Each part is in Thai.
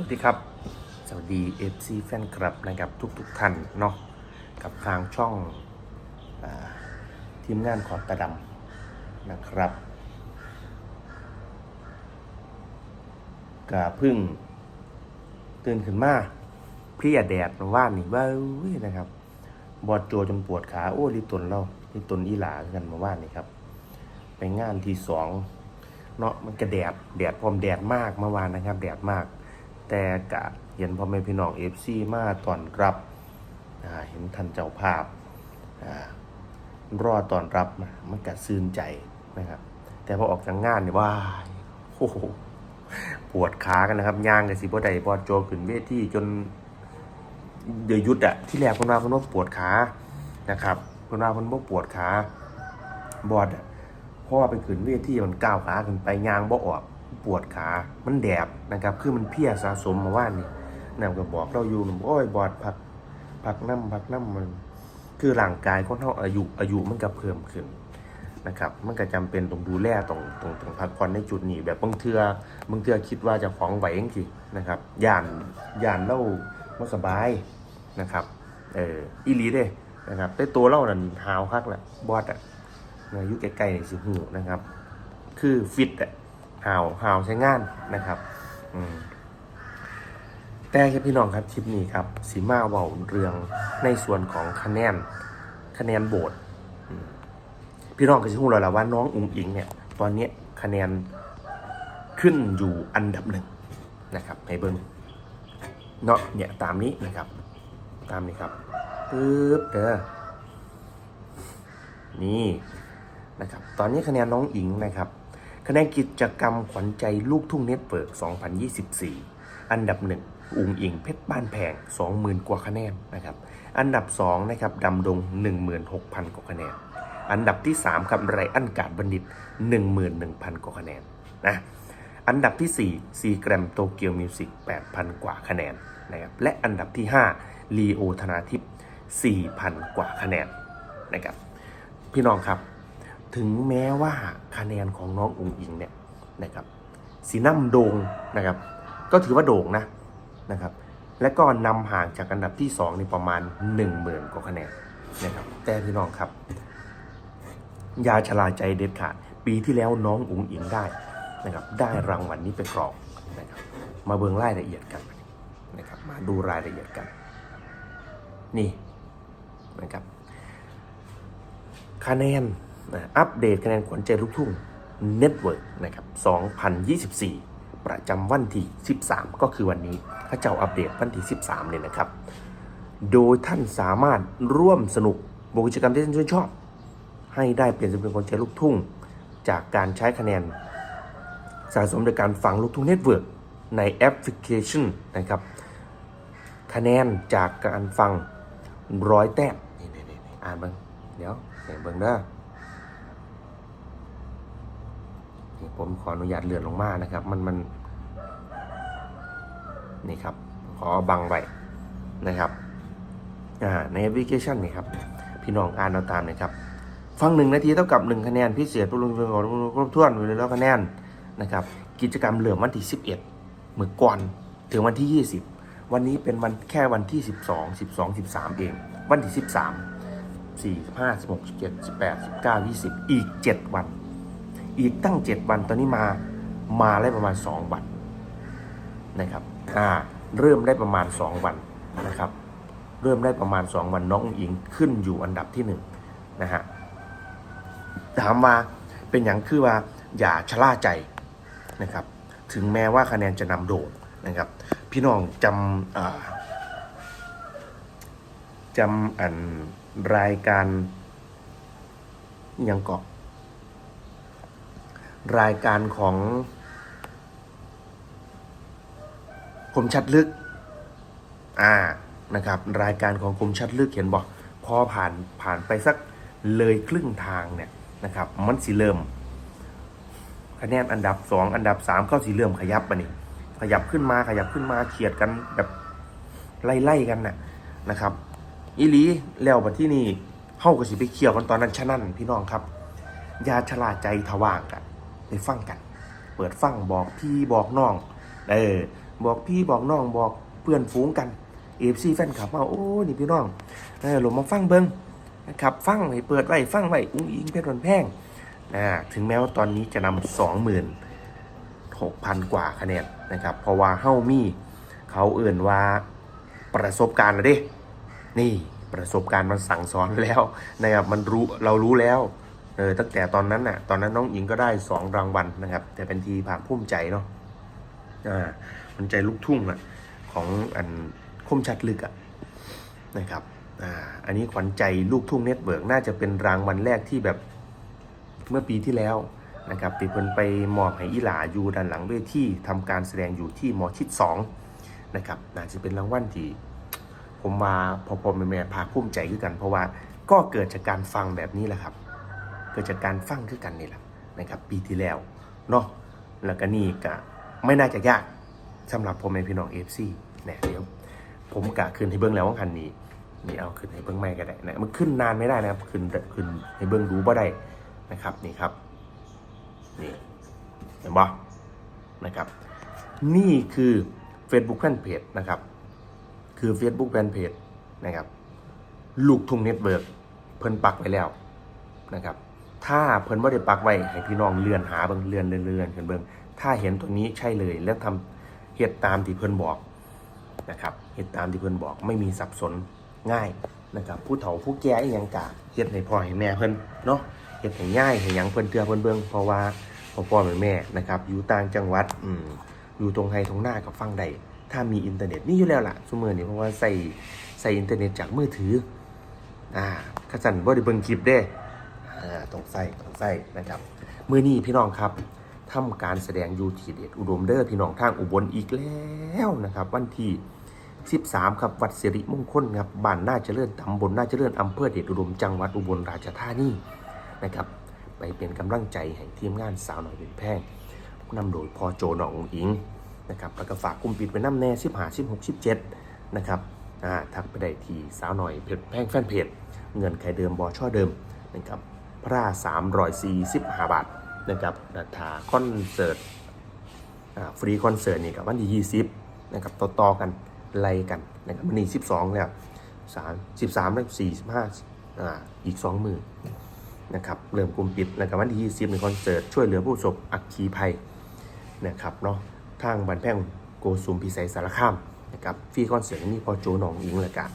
วัสดีครับ สวัสดี FC แฟนคลับนะครับทุกๆท่านเนาะกับทางช่องอทีมงานขอดตะดำนะครับกะพึ่งตื่นขึ้นมาเพลียแดดมาว่านนี่ว้าวนะครับ บอดโจจนปวดขาโอ้ลิตนเราลิตนอีหลากันมาว่านนี่ครับ ไปงานที่สองเนาะมันก็แดดแดดพร้อมแดดมากเมื่อวานนะครับ แดดมาก แต่กะเห็นพ่อแม่พี่น้องเอฟซีมาตอนรับเห็นท่านเจ้าภาพอรอตอนรับมามันกะซื่นใจนะครับ แต่พอออกจากงานเนี่ยว้ายโอ้โหปวดขากันนะครับย่างกับสิบ่ได้บอดโจขึ้นเวทีจนเดือยุดอะที่แรกคนว่าคนว่าปวดขานะครับคนว่าคนว่าปวดขาบอดอะเพราะว่าไปขึ้นเวทีมันก้าวขาขึ้นไปย่างบ่ออก ปวดขา มันแดดนะครับ คือมันเพลียสะสมมาว่านี่นั่นก็บอกเราอยู่โอ้ยบอดพักพักน้ำพักน้ำมัน คือร่างกายคนเท่าอายุอายุมันก็เพิ่มขึ้นนะครับ มันก็จำเป็นต้องดูแลตรงตรงตรงพักผ่อนในจุดนี้แบบบางเทือบางเทือคิดว่าจะของไหวจริงๆนะครับย่านย่านเล่าไม่สบายนะครับ เอออีลีเด้นะครับแต่ตัวเล่านั่นหาวคักแหละบอดอะอายุใกล้ๆนี่สิหูนะครับ คือฟิตอะ หาวหาวใช้งานนะครับแต่ครับพี่น้องครับคลิปนี้ครับสีมาเว่าเรืองในส่วนของคะแนนคะแนนโบสพี่น้องก็จะรู้แล้วล่ะว่าน้องอุ๋งอิงเนี่ย ตอนนี้คะแนนขึ้นอยู่อันดับหนึ่งนะครับให้เบิ้งเนาะเนี่ยตามนี้นะครับ ตามนี้ครับปึ๊บเด้อนี่นะครับ ตอนนี้คะแนนน้องอิงนะครับ คะแนนกิจกรรมขวัญใจลูกทุ่งเน็ตเวิร์ก2024 อันดับหนึ่งอุงอิงเพชรบ้านแพง 20,000 กว่าคะแนนนะครับ อันดับ 2 นะครับดำดง 16,000 กว่าคะแนน อันดับที่ 3 ครับไรอันกาดบัณฑิต 11,000 กว่าคะแนนนะ อันดับที่ 4 ซีแกรมโตเกียวมิวสิก8,000 กว่าคะแนนนะครับ และอันดับที่ 5 ลีโอธนาทิพย์4,000 กว่าคะแนนนะครับ พี่น้องครับ ถึงแม้ว่าคะแนนของน้องอุงอิงเนี่ยนะครับสีน้ำโด่งนะครับ ก็ถือว่าโด่งนะนะครับ และก็นำห่างจากอันดับที่2นี่ประมาณ 1 0,000กว่าคะแนนนะครับ แต่พี่น้องครับ ยาชะลาใจเด็ดขาด ปีที่แล้วน้องอุ๋งอิงได้นะครับ ได้รางวัลนี้ไปครองนะครับ มาเบิ่งรายละเอียดกันนะครับ มาดูรายละเอียดกัน นี่นะครับคะแนน นะอัปเดตคะแนนขวัญใจลูกทุ่งเน็ตเวิร์กนะครับ 2024 ประจำวันที่ 13 ก็คือวันนี้ถ้าเจ้าอัปเดตวันที่ 13 เนี่ยนะครับ โดยท่านสามารถร่วมสนุกบกิจกรรมที่ท่านชื่นชอบ ให้ได้เปลี่ยนเป็นคนใจลูกทุ่ง จากการใช้คะแนน สะสมโดยการฟังลูกทุ่งเน็ตเวิร์กในแอปพลิเคชันนะครับ คะแนนจากการฟังร้อยแต้มนี่นี่นี่อ่านบ้างเดี๋ยวเสียงเบิ้งเด้อนี่ ผมขออนุญาตเลื่อนลงมานะครับ มันมันนี่ครับ ขอบังไว้นะครับอ่าในแอปพลิเคชันนี่ครับ พี่น้องอ่านเอาตามนะครับ ฟังหนึ่งนาทีเท่ากับหนึ่งคะแนนพิเศษรวมครบถ้วนเลยแล้วคะแนนนะครับ กิจกรรมเหลือวันที่11เมื่อก่อนถึงวันที่20วันนี้เป็นวันแค่วันที่ 12 12 13 เอง วันที่ 13 4 5 16 17 18 19 20 อีก 7 วัน อีกตั้ง 7 วันตอนนี้มามาได้ประมาณ 2 วันนะครับอ่าเริ่มได้ประมาณ 2 วันนะครับ เริ่มได้ประมาณ 2 วันน้องอิงขึ้นอยู่อันดับที่1นะฮะถามว่าเป็นอย่างคือว่าอย่าชะล่าใจนะครับ ถึงแม้ว่าคะแนนจะนำโด่งนะครับ พี่น้องจำจำอันรายการยังเกาะ รายการของคมชัดลึก อ่านะครับ รายการของคมชัดลึกเห็นบอกพอผ่านผ่านไปสักเลยครึ่งทางเนี่ยนะครับ มันสิเริ่มคะแนนอันดับสองอันดับสามเข้าสีเริ่มขยับมานี่ขยับขึ้นมาขยับขึ้นมาเขียดกันแบบไล่ๆกันน่ะนะครับอีลีแล้วบัดที่นี่เฮาก็สิไปเขี่ยวกันตอนนั้นฉะนั้นพี่น้องครับอย่าชะลาใจทว่างกัน ไปฟังกัน เปิดฟังบอกพี่บอกน้อง เออ บอกพี่บอกน้องบอกเพื่อนฝูงกันเอฟซีแฟนคลับมาโอ้นี่พี่น้องเออหลงมาฟังเบิ้งนะครับฟังให้เปิดไว้ฟังไว้อุ้งอิงเพชรวันแพงนะถึงแม้ว่าตอนนี้จะนำสองหมื่นหกพันกว่าคะแนนนะครับ เพราะว่าเฮ้ามีเขาเอื่นว่าประสบการณ์แล้วด้นี่ประสบการณ์มันสั่งสอนแล้วนะครับมันรู้เรารู้แล้ว เออตั้งแต่ตอนนั้นน่ะ ตอนนั้นน้องหญิงก็ได้สองรางวัลนะครับ แต่เป็นทีภาคภูมิใจเนาะอ่ามันใจลูกทุ่งอะ ของอันคมชัดลึกอะนะครับอ่าอันนี้ขวัญใจลูกทุ่งเน็ตเบิร์กน่าจะเป็นรางวัลแรกที่แบบเมื่อปีที่แล้วนะครับติเพิ่นไปมอบให้อีหลาอยู่ด้านหลังเวทีทำการแสดงอยู่ที่หมอชิดสองนะครับน่าจะเป็นรางวัลที่ผมมาพอพอแม่แม่พาภูมิใจขึ้นกัน เพราะว่าก็เกิดจากการฟังแบบนี้แหละครับ กิดจากการฟังขึ้นกันนี่แหละนะครับปีที่แล้วเนาะแล้วก็นี่ก็ไม่น่าจะยากสำหรับผมในพี่น้องเอฟซีเนี่ยเดี๋ยวผมกะขึ้นให้เบิ้งแล้วว่าคันนี้นี่เอาขึ้นให้เบิ้งไม่ก็ได้นะมันขึ้นนานไม่ได้นะครับขึ้นขึ้นให้เบิ้งดูบ่ได้นะครับนี่ครับนี่เห็นบ่นะครับ นี่คือ Facebook Fanpage นะครับ คือ Facebook Fanpage นะครับ ลูกทุ่งเน็ตเวิร์กเพิ่นปักไว้แล้วนะครับ ถ้าเพิ่นบ่ได้ปักไว้ให้พี่น้องเลื่อนหาเบิ่งเลื่อนเลื่อนเลื่อนขึ้นเบิ่งถ้าเห็นตัวนี้ใช่เลยแล้วทำเฮ็ดตามที่เพิ่นบอกนะครับเฮ็ดตามที่เพิ่นบอกไม่มีสับสนง่ายนะครับผู้เฒ่าผู้แก่อีหยังกะเฮ็ดให้พ่อให้แม่เพิ่นเนาะเฮ็ดให้ง่ายให้หยังเพิ่นเตือเพิ่นเบิ่งเพราะว่าพ่อพ่อแม่แม่นะครับอยู่ต่างจังหวัดอืมอยู่ตรงไฮตรงหน้ากับฟังได้ถ้ามีอินเทอร์เน็ตนี่อยู่แล้วล่ะซุมื้อนี้เพราะว่าใส่ใส่อินเทอร์เน็ตจากมือถืออ่าขจันบ่ได้เบิ่งคลิปเด้ ต้องใส่ต้องใส่นะครับมื้อนี้พี่น้องครับทำการแสดงยูทีเด็ดอุดมเดอ้อพี่น้องทางอุบลอีกแล้วนะครับ วันที่ 13 ครับวัดสิริมงคลครับบ้านน่าเจริญตำบลน่าเจริญอำเภอเดชอุดมจังหวัดอุบลราชธานีนะครับ ไปเป็นกำลังใจให้ทีมงานสาวหน่อยเป็นแพงนำโดยพอโจหนองอิงนะครับแล้วก็ฝากกลุ่มปิดไปน้ำแน่15 16 17นะครับอ่าทักไปได้ทีสาวหน่อยเพจแพงแฟนเพจเงินไขเดิมบอช่อเดิมนะครับ พระสามรอยสี่สิบห้าบาทนะครับราคาคอนเสิร์ตฟรีคอนเสิร์ตนี่กับวันที่ยี่สิบนะครับต่อต่อกันไล่กันนะครับวันนี้สิบสองแล้วสามสิบสามแล้วสี่สิบห้าอ่าอีกสองมือนนะครับเริ่มกลุ่มปิดนะครับวันที่ยี่สิบในคอนเสิร์ตช่วยเหลือผู้ประสบอัคคีภัยนะครับเนาะทางบันแพงโกสุมพิสัยสารคามนะครับฟรีคอนเสิร์ตนี่พอโจหนองอิงเลยกัน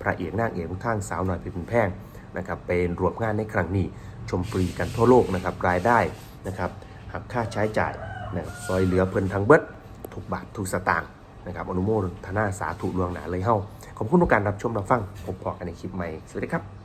พระเอกนางเอกของทางสาวหน่อยเพชรบุญแพ่งนะครับเป็นรวมงานในครั้งนี้ ชมฟรีกันทั่วโลกนะครับรายได้นะครับหักค่าใช้จ่ายนะครับซอยเหลือเพิ่นทางเบิดทุกบาททุกสตางค์นะครับอนุโมทนาสาธุลวงหนาเลยเฮ้าขอบคุณทุกการรับชมรับฟังพบพอกันในคลิปใหม่สวัสดีครับ